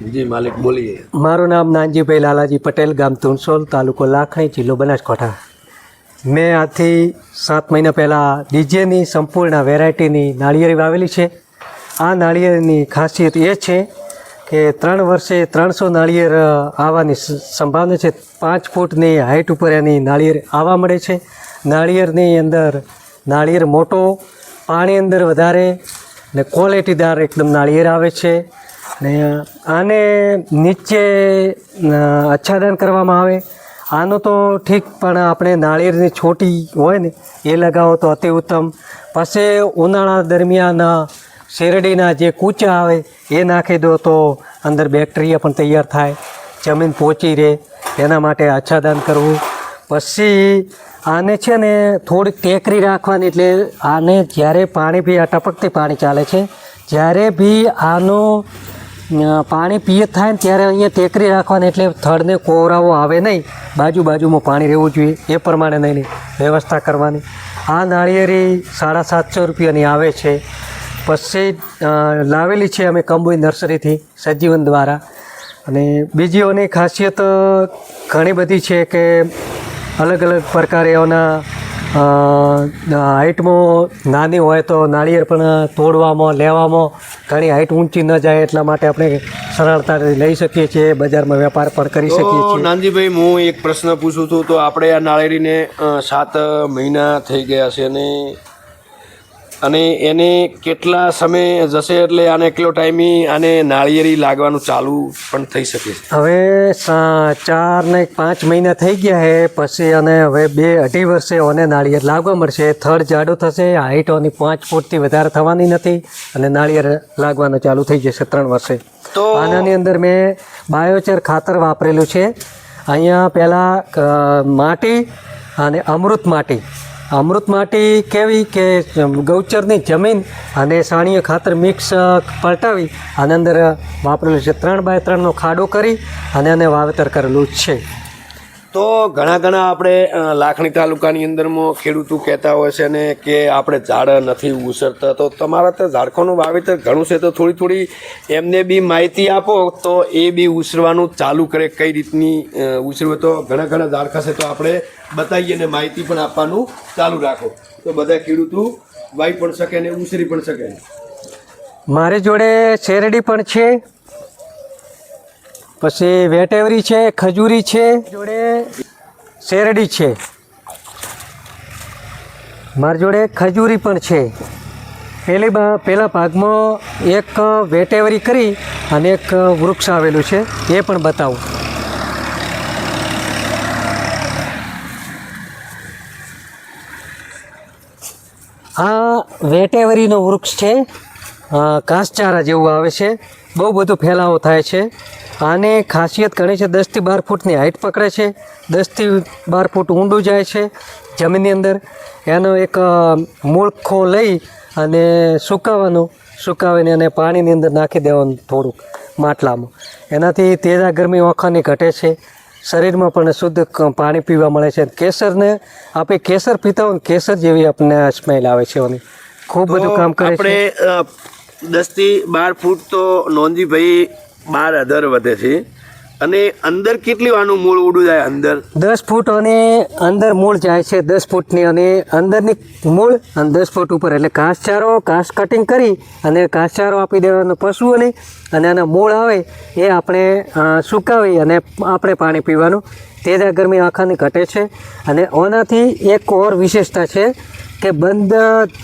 જી, માલિક, બોલીએ. મારું નામ નાનજીભાઈ લાલાજી પટેલ, ગામ તુણસોલ, તાલુકો લાખણી, જિલ્લો બનાસકાંઠા. મેં આજથી સાત મહિના પહેલાં ડીજેની સંપૂર્ણ વેરાયટીની નાળિયેરી વાવેલી છે. આ નાળિયેરની ખાસિયત એ છે કે ત્રણ વર્ષે ત્રણસો નાળિયેર આવવાની સંભાવના છે. પાંચ ફૂટની હાઇટ ઉપર એની નાળિયેર આવવા મળે છે. નાળિયેરની અંદર નાળિયેર મોટો, પાણી અંદર વધારે ને ક્વોલિટીદાર એકદમ નાળિયેર આવે છે. ને આને નીચે આચ્છાદન કરવામાં આવે. આનું તો ઠીક, પણ આપણે નાળિયેરની છોટી હોય ને, એ લગાવો તો અતિ ઉત્તમ. પછી ઉનાળા દરમિયાન શેરડીના જે કૂચા આવે, એ નાખી દો તો અંદર બેક્ટેરિયા પણ તૈયાર થાય. જમીન પહોંચી રહે. એના માટે આચ્છાદન કરવું. પછી આને છે ને થોડીક ટેકરી રાખવાની, એટલે આને જ્યારે પાણી બી આ ટપકથી પાણી ચાલે છે. જ્યારે બી આનો પાણી પિયત થાય ને ત્યારે અહીંયા ટેકરી રાખવાની એટલે થડને કોવરાવો આવે નહીં. બાજુ બાજુમાં પાણી રહેવું જોઈએ. એ પ્રમાણે નહીં વ્યવસ્થા કરવાની. આ નાળિયેરી સાડા સાતસો રૂપિયાની આવે છે. પછી લાવેલી છે અમે કંબોઈ નર્સરીથી સજીવન દ્વારા. અને બીજીઓની ખાસિયત ઘણી બધી છે કે અલગ અલગ પ્રકારે અ, હાઇટમાં નાની હોય તો નાળિયેર પણ તોડવામાં લેવામાં ઘણી હાઇટ ઊંચી ન જાય એટલા માટે આપણે સરળતાથી લઈ શકીએ છીએ બજારમાં વેપાર પણ કરી શકીએ છીએ. નાનજીભાઈ હું એક પ્રશ્ન પૂછું છું તો આપણે આ નાળિયેરીને સાત મહિના થઈ ગયા છે અને અને એને કેટલા સમય જશે એટલે આને કેટલો ટાઈમી આને નાળિયેરી લાગવાનું ચાલુ પણ થઈ શકે છે? હવે ચાર ને પાંચ મહિના થઈ ગયા છે પછી અને હવે બે અઢી વર્ષે ઓને નાળિયેર લાગવા મળશે. થડ જાડો થશે હાઈટ ઓની પાંચ ફૂટથી વધારે થવાની નથી અને નાળિયેર લાગવાનું ચાલુ થઈ જશે ત્રણ વર્ષે. તો આનાની અંદર મેં બાયોચર ખાતર વાપરેલું છે. અહીંયા પહેલાં માટી અને અમૃત માટી. અમૃત માટી કેવી કે ગૌચરની જમીન અને સાણીય ખાતર મિક્સ પલટાવી અને અંદર વાપરેલું છે ત્રણ બાય ત્રણનો ખાડો કરી અને એને વાવેતર કરેલું છે. તો ઘણા ઘણા આપણે લાખણી તાલુકાની અંદરમાં ખેડૂતો કહેતા હોય છે ને કે આપણે ઝાડ નથી ઉછરતા. તો તમારા તો ઝાડખોનું વાવેતર ઘણું છે તો થોડી થોડી એમને બી માહિતી આપો તો એ બી ઉછરવાનું ચાલુ કરે કઈ રીતની અ, ઉછરવે. તો ઘણા ઘણા ઝાડખા છે તો આપણે બતાવીએ ને માહિતી પણ આપવાનું ચાલુ રાખો. તો બધા ખેડૂતો વાવી પણ શકે ને ઉછરી પણ શકે. મારી જોડે શેરડી પણ છે. પછી વેટેવરી છે, ખજૂરી છે, જોડે શેરડી છે. મારી જોડે ખજૂરી પણ છે. પહેલી પેલા ભાગમાં એક વેટેવરી કરી અને એક વૃક્ષ આવેલું છે, એ પણ બતાવું. આ વેટેવરીનો વૃક્ષ છે. ઘાસચારા જેવું આવે છે. બહુ બધો ફેલાવો થાય છે. આને ખાસિયત ઘણી છે દસથી બાર ફૂટની હાઇટ પકડે છે. દસથી બાર ફૂટ ઊંડું જાય છે. જમીનની અંદર એનો એક મૂળખો લઈ અને સુકાવવાનું સુકાવીને અને પાણીની અંદર નાખી દેવાનું થોડુંક માટલામાં. એનાથી તેજા ગરમી ઓખાની ઘટે છે. શરીરમાં પણ શુદ્ધ પાણી પીવા મળે છે. કેસરને આપણે કેસર પીતા હોય કેસર જેવી આપણને સ્મેલ આવે છે ખૂબ બધું કામ કરે છે. આપણે દસથી બાર ફૂટ તો નોંધીભાઈ બાર અધર વધે છે. અને અંદર કેટલી વાનું મૂળ ઉડું જાય અંદર? દસ ફૂટ અને અંદર મૂળ જાય છે, દસ ફૂટની અને અંદરની મૂળ અને દસ ફૂટ ઉપર. એટલે ઘાસચારો, ઘાસ કટિંગ કરી અને ઘાસચારો આપી દેવાનો પશુઓને અને આના મૂળ આવે એ આપણે સુકાવી અને આપણે પાણી પીવાનું. તેજા ગરમી આખાની ઘટે છે. અને ઓનાથી એક ઓર વિશેષતા છે કે બંધ,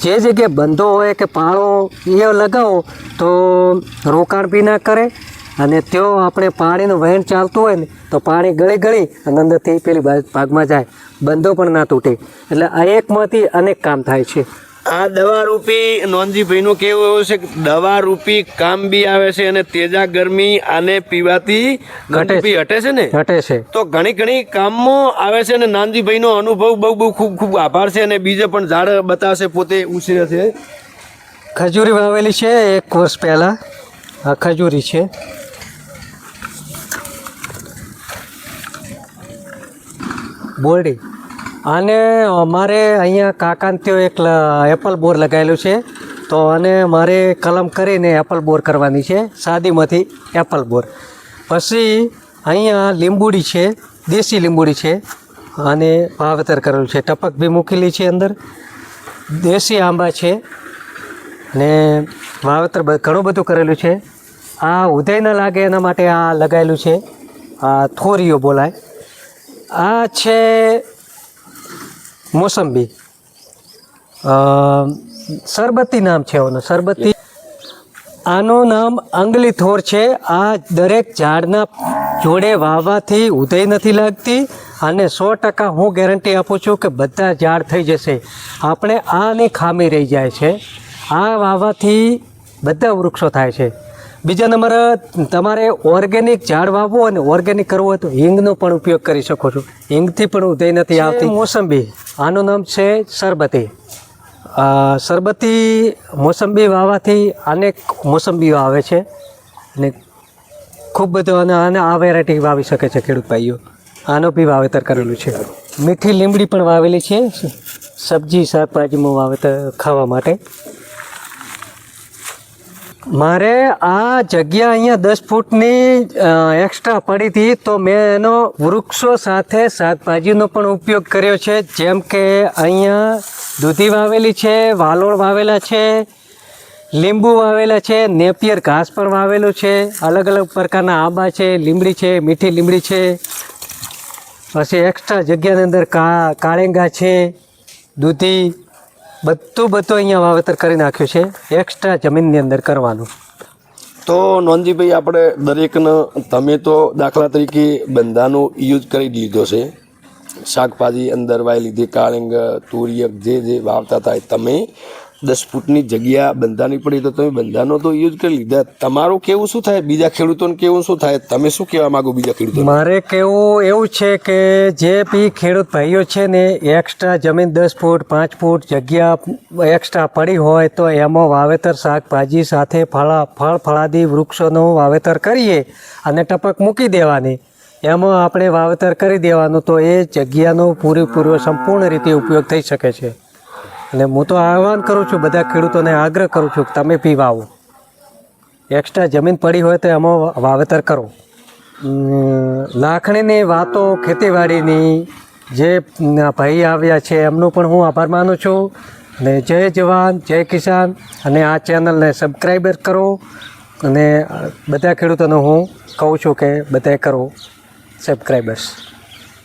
જે જગ્યાએ બંધો હોય કે પાળો એ લગાવો, તો રોકાણ બી ના કરે. અને તેઓ આપણે પાણીનું વહેણ ચાલતું હોય ને, તો પાણી ગળી ગળી અને અંદરથી પેલી ભાગમાં જાય. બંધો પણ ના તૂટે. એટલે આ એકમાંથી અનેક કામ થાય છે. આ દવા રૂપી નોંધજીભાઈ નું કેવું એવું છે કે દવા રૂપી કામ બી આવે છે અને તેજા ગરમી આને પીવાથી ગંદકી હટે છે ને? હટે છે. તો ઘણી ઘણી કામમાં આવે છે અને નાનજીભાઈનો અનુભવ બહુ બહુ ખૂબ ખૂબ આભાર છે અને બીજે પણ ઝાડ બતાવશે પોતે ઉછરે છે. ખજૂરી વાવેલી છે એક વર્ષ પહેલાં. આ ખજૂરી છે. બોરડી. આને અમારે અહીંયા કાકાંત્યો એક એપલ બોર લગાવેલું છે. તો અને મારે કલમ કરીને એપલ બોર કરવાની છે. સાદીમાંથી એપલ બોર. પછી અહીંયા લીંબુડી છે, દેશી લીંબુડી છે, અને વાવેતર કરેલું છે. ટપક બી મૂકેલી છે અંદર. દેશી આંબા છે, ને વાવેતર ઘણું બધું કરેલું છે. આ ઉદય ન લાગે એના માટે આ લગાવેલું છે. આ થોરીઓ બોલાય. આ છે મોસંબી. સરબતી નામ છે આનું, સરબતી. આનું નામ અંગલી થોર છે. આ દરેક ઝાડના જોડે વાવવાથી ઉદય નથી લાગતી અને સો ટકા હું ગેરંટી આપું છું કે બધા ઝાડ થઈ જશે. આપણે આની ખામી રહી જાય છે. આ વાવવાથી બધા વૃક્ષો થાય છે. બીજા નંબર તમારે ઓર્ગેનિક ઝાડ વાવવું અને ઓર્ગેનિક કરવું હોય તો હિંગનો પણ ઉપયોગ કરી શકો છો. હિંગથી પણ ઉદય નથી આવતી. મોસંબી. આનું નામ છે સરબતી. શરબતી સરબતી મોસંબી વાવવાથી અનેક મોસંબીઓ આવે છે. અને ખૂબ બધો અને અને આ વેરાયટી વાવી શકે છે ખેડૂત ભાઈઓ. આનો બી વાવેતર કરેલું છે. મીઠી લીમડી પણ વાવેલી છે. સબ્જી શાકભાજીમાં વાવેતર ખાવા માટે. મારે આ જગ્યા અહીંયા દસ ફૂટની એક્સ્ટ્રા પડી હતી તો મેં એનો વૃક્ષો સાથે શાકભાજીનો પણ ઉપયોગ કર્યો છે. જેમ કે અહીંયા દૂધી વાવેલી છે, વાલોળ વાવેલા છે, લીંબુ વાવેલા છે, નેપિયર ઘાસ પણ વાવેલું છે. અલગ અલગ પ્રકારના આંબા છે, લીમડી છે, મીઠી લીમડી છે. પછી એક્સ્ટ્રા જગ્યાની અંદર કા, કાળેંગા છે, દૂધી બધું બધું અહીંયા વાવેતર કરી નાખ્યું છે. એક્સ્ટ્રા જમીનની અંદર કરવાનું. તો નોનજીભાઈ, આપણે દરેકને, તમે તો દાખલા તરીકે બંધાનો યુઝ કરી લીધો છે. શાકભાજી અંદર વાય લીધી, કાળિંગ, તુરિયક જે જે વાવતા થાય તમે દસ ફૂટની જગ્યા બંધાની પડી તો તમે બંધાનો તો યુઝ કરી લીધા. તમારું કેવું શું થાય? બીજા ખેડૂતોને કેવું શું થાય? તમે શું કહેવા માંગો બીજા ખેડૂતો મારે કેવું એવું છે કે જે બી ખેડૂત ભાઈઓ છે ને એક્સ્ટ્રા જમીન દસ ફૂટ, પાંચ ફૂટ જગ્યા એક્સ્ટ્રા પડી હોય તો એમાં વાવેતર શાકભાજી સાથે ફળા, ફળ ફળાદી વૃક્ષોનું વાવેતર કરીએ અને ટપક મૂકી દેવાની. એમાં આપણે વાવેતર કરી દેવાનું તો એ જગ્યાનો પૂરેપૂરો સંપૂર્ણ રીતે ઉપયોગ થઈ શકે છે. અને હું તો આહવાન કરું છું બધા ખેડૂતોને આગ્રહ કરું છું કે તમે બી વાવો. એક્સ્ટ્રા જમીન પડી હોય તો એમાં વાવેતર કરો. લાખણીની વાતો, ખેતીવાડીની જે ભાઈ આવ્યા છે એમનો પણ હું આભાર માનું છું. અને જય જવાન, જય કિસાન. અને આ ચેનલને સબસ્ક્રાઈબર કરો. અને બધા ખેડૂતોને હું કહું છું કે બધાએ કરો. સબસ્ક્રાઈબર્સ